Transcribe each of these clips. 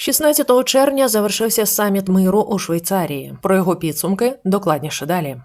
16 червня завершився саміт миру у Швейцарії. Про його підсумки докладніше далі.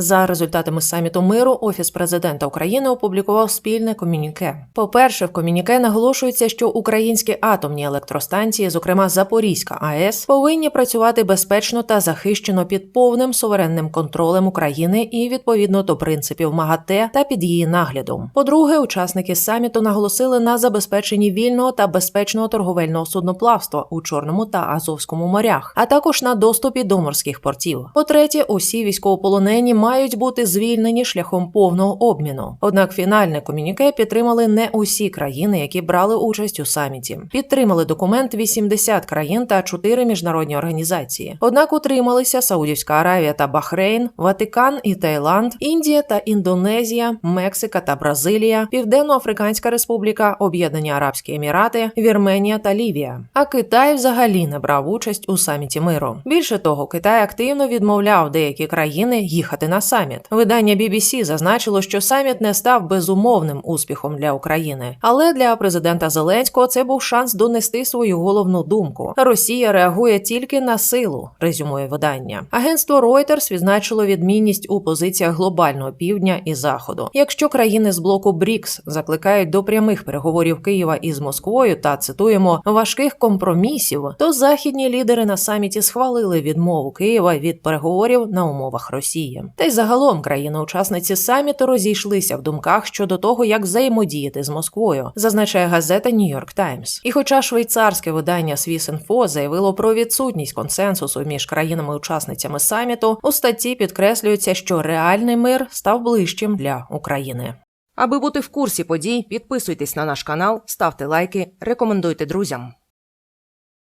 За результатами саміту миру Офіс президента України опублікував спільне комюніке. По-перше, в комюніке наголошується, що українські атомні електростанції, зокрема Запорізька АЕС, повинні працювати безпечно та захищено під повним суверенним контролем України і відповідно до принципів МАГАТЕ та під її наглядом. По-друге, учасники саміту наголосили на забезпеченні вільного та безпечного торговельного судноплавства у Чорному та Азовському морях, а також на доступі до морських портів. По-третє, усі військовополонені мають бути звільнені шляхом повного обміну. Однак фінальне комюніке підтримали не усі країни, які брали участь у саміті. Підтримали документ 80 країн та 4 міжнародні організації. Однак утрималися Саудівська Аравія та Бахрейн, Ватикан і Таїланд, Індія та Індонезія, Мексика та Бразилія, Південно-Африканська Республіка, Об'єднані Арабські Емірати, Вірменія та Лівія. А Китай взагалі не брав участь у саміті миру. Більше того, Китай активно відмовляв деякі країни їхати на саміт. Видання BBC зазначило, що саміт не став безумовним успіхом для України, але для президента Зеленського це був шанс донести свою головну думку. Росія реагує тільки на силу, резюмує видання. Агентство Reuters відзначило відмінність у позиціях глобального півдня і заходу. Якщо країни з блоку БРІКС закликають до прямих переговорів Києва із Москвою та цитуємо важких компромісів, то західні лідери на саміті схвалили відмову Києва від переговорів на умовах Росії. Та й загалом країни-учасниці саміту розійшлися в думках щодо того, як взаємодіяти з Москвою, зазначає газета York Times. І хоча швейцарське видання Свісінфо заявило про відсутність консенсусу між країнами-учасницями саміту, у статті підкреслюється, що реальний мир став ближчим для України. Аби бути в курсі подій, підписуйтесь на наш канал, ставте лайки, рекомендуйте друзям.